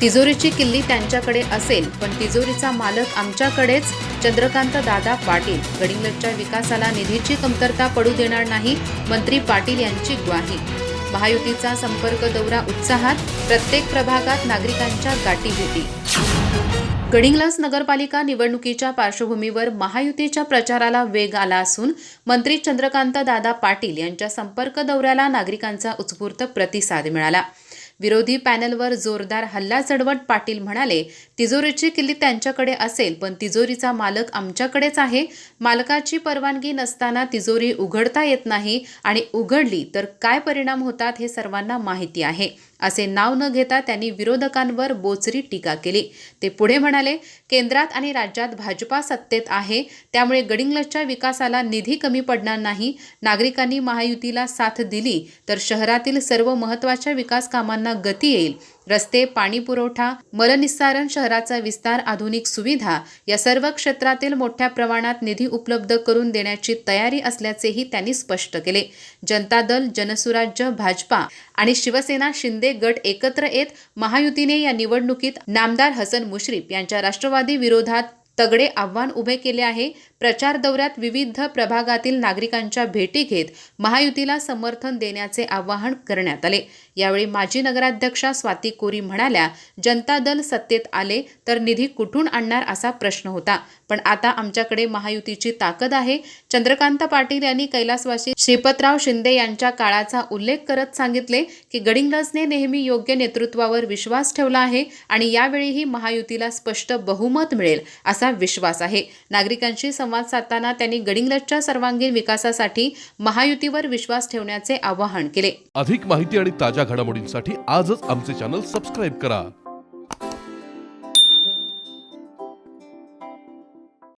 तिजोरीची किल्ली त्यांच्याकडे असेल पण तिजोरीचा मालक आमच्याकडेच चंद्रकांत दादा पाटील. गडिंग्लजच्या विकासाला निधीची कमतरता पडू देणार नाही मंत्री पाटील यांची ग्वाही. महायुतीचा संपर्क दौरा उत्साहात प्रत्येक प्रभागात नागरिकांच्या गाठीभेटी गडिंग्लज नगरपालिका निवडणुकीच्या पार्श्वभूमीवर महायुतीच्या प्रचाराला वेग आला असून मंत्री चंद्रकांत दादा पाटील यांच्या संपर्क दौऱ्याला नागरिकांचा उत्स्फूर्त प्रतिसाद मिळाला. विरोधी पॅनलवर जोरदार हल्ला चढवत पाटील म्हणाले तिजोरीची किल्ली त्यांच्याकडे असेल पण तिजोरीचा मालक आमच्याकडेच आहे. मालकाची परवानगी नसताना तिजोरी उघडता येत नाही आणि उघडली तर काय परिणाम होतात हे सर्वांना माहिती आहे. असे नाव न घेता त्यांनी विरोधकांवर बोचरी टीका केली. ते पुढे म्हणाले केंद्रात आणि राज्यात भाजपा सत्तेत आहे त्यामुळे गडिंग्लजच्या विकासाला निधी कमी पडणार नाही. नागरिकांनी महायुतीला साथ दिली तर शहरातील सर्व महत्त्वाच्या विकास कामांना गती येईल. रस्ते पाणी पुरवठा मलनिस्सारण शहराचा विस्तार आधुनिक सुविधा या सर्व क्षेत्रातील मोठ्या प्रमाणात निधी उपलब्ध करून देण्याची तयारी असल्याचेही त्यांनी स्पष्ट केले. जनता दल जनसुराज्य भाजपा आणि शिवसेना शिंदे गट एकत्र येत महायुतीने या निवडणुकीत नामदार हसन मुश्रीफ यांच्या राष्ट्रवादी विरोधात तगडे आव्हान उभे केले आहे. प्रचार दौऱ्यात विविध प्रभागातील नागरिकांच्या भेटी घेत महायुतीला समर्थन देण्याचे आवाहन करण्यात आले. यावेळी माजी नगराध्यक्षा स्वाती कोरी म्हणाल्या जनता दल सत्तेत आले तर निधी कुठून आणणार असा प्रश्न होता. पण आता आमच्याकडे महायुतीची ताकद आहे. चंद्रकांत पाटील यांनी कैलासवासी श्रीपतराव शिंदे यांच्या काळाचा उल्लेख करत सांगितले की गडिंग्लजने नेहमी योग्य नेतृत्वावर विश्वास ठेवला आहे आणि यावेळीही महायुतीला स्पष्ट बहुमत मिळेल असा विश्वास आहे. नागरिकांशी संवाद साधताना त्यांनी गडिंग्लजच्या सर्वांगीण विकासासाठी महायुतीवर विश्वास ठेवण्याचे आवाहन केले. अधिक माहिती आणि ताज्या घडामोडींसाठी आजच आमचे चॅनल सबस्क्राईब करा.